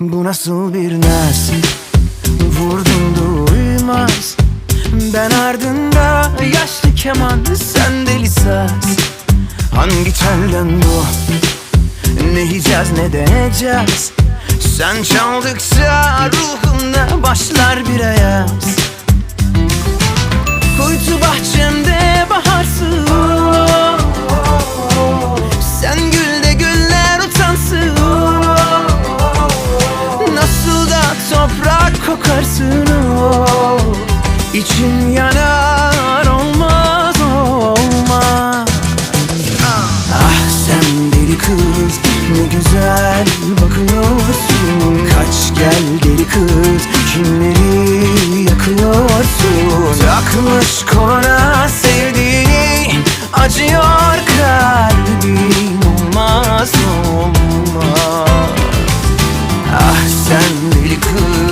nasıl bir naz Vurdum duymaz Ben ardında yaşlı keman Sen deli saz Hangi telden bu? Ne yiyeceğiz ne deneyeceğiz Sen çaldıkça ruhumda başlar bir ayaz kokarsın o. İçim yanar olmaz olmaz. Ah sen deli kız ne güzel bakıyorsun. Kaç gel deli kız kimleri yakıyorsun? Takmış koluna sevdiğini acıyor kalbim olmaz olmaz. Ah sen deli kız.